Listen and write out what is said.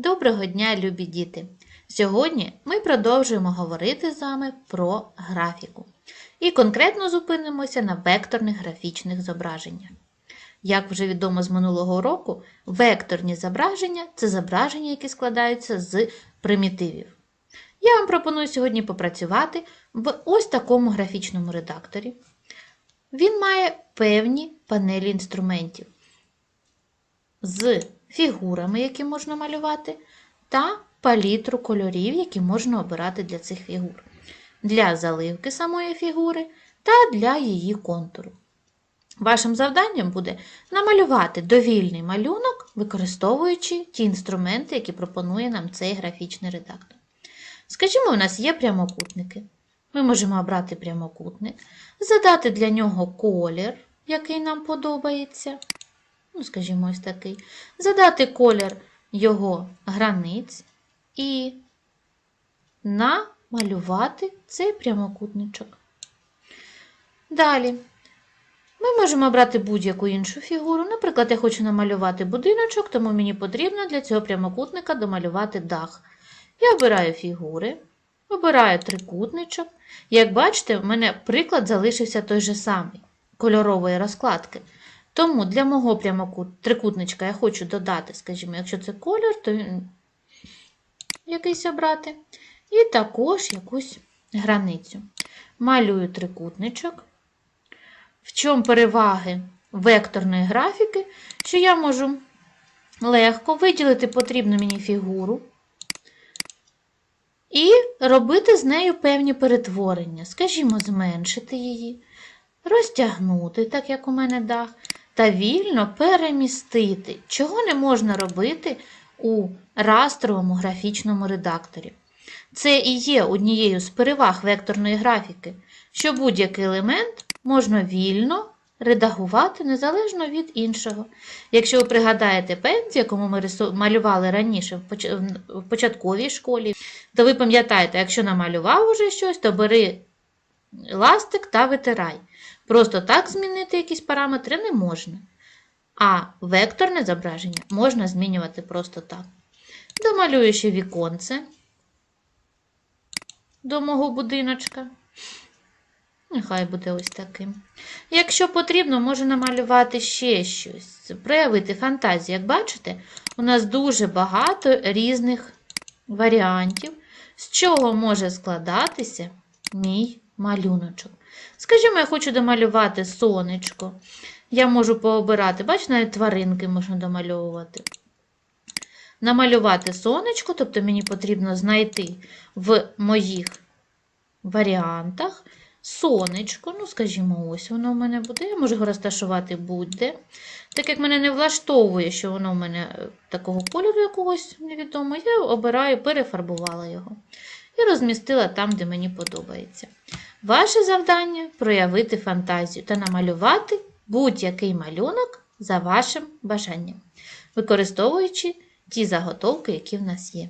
Доброго дня, любі діти! Сьогодні ми продовжуємо говорити з вами про графіку. І конкретно зупинимося на векторних графічних зображеннях. Як вже відомо з минулого року, векторні зображення це зображення, які складаються з примітивів. Я вам пропоную сьогодні попрацювати в ось такому графічному редакторі. Він має певні панелі інструментів з фігурами, які можна малювати, та палітру кольорів, які можна обирати для цих фігур, для заливки самої фігури та для її контуру. Вашим завданням буде намалювати довільний малюнок, використовуючи ті інструменти, які пропонує нам цей графічний редактор. Скажімо, у нас є прямокутники. Ми можемо обрати прямокутник, задати для нього колір, який нам подобається ну, скажімо, ось такий, задати колір його границь і намалювати цей прямокутничок. Dалі ми можемо обрати будь-яку іншу фігуру. Наприклад, я хочу намалювати будиночок, тому мені потрібно для цього прямокутника домалювати дах. Я обираю фігури, обираю трикутничок. Як бачите, в мене приклад залишився той же самий кольорової розкладки. Тому для мого прямокут, трикутничка я хочу додати, скажімо, якщо це колір, то якийсь обрати. І також якусь границю. Малюю трикутничок. В чому переваги векторної графіки, що я можу легко виділити потрібну мені фігуру і робити з нею певні перетворення. Скажімо, зменшити її, розтягнути, так як у мене дах та вільно перемістити, чого не можна робити у растровому графічному редакторі. Це і є однією з переваг векторної графіки, що будь-який елемент можна вільно редагувати незалежно від іншого. Якщо ви пригадаєте пензі, якому ми малювали раніше в початковій школі, то ви пам'ятаєте, якщо намалював уже щось, то бери ластик та витирай. Просто так змінити якісь параметри не можна. А векторне зображення можна змінювати просто так. Домалюю ще віконце до мого будиночка. Нехай буде ось таким. Якщо потрібно, можу намалювати ще щось, проявити фантазію. Як бачите, у нас дуже багато різних варіантів, з чого може складатися мій малюночок. Скажімо, я хочу домалювати сонечко. Я можу пообирати, бачите, навіть тваринки можна домальовувати. Намалювати сонечко, тобто мені потрібно знайти в моїх варіантах сонечко. Ну, скажімо, ось воно в мене буде. Я можу його розташувати будь-де. Так як мене не влаштовує, що воно в мене такого кольору якогось невідомо, я обираю, перефарбувала його. І розмістила там, де мені подобається. Ваше завдання проявити фантазію та намалювати будь-який малюнок за вашим бажанням, використовуючи ті заготовки, які в нас є.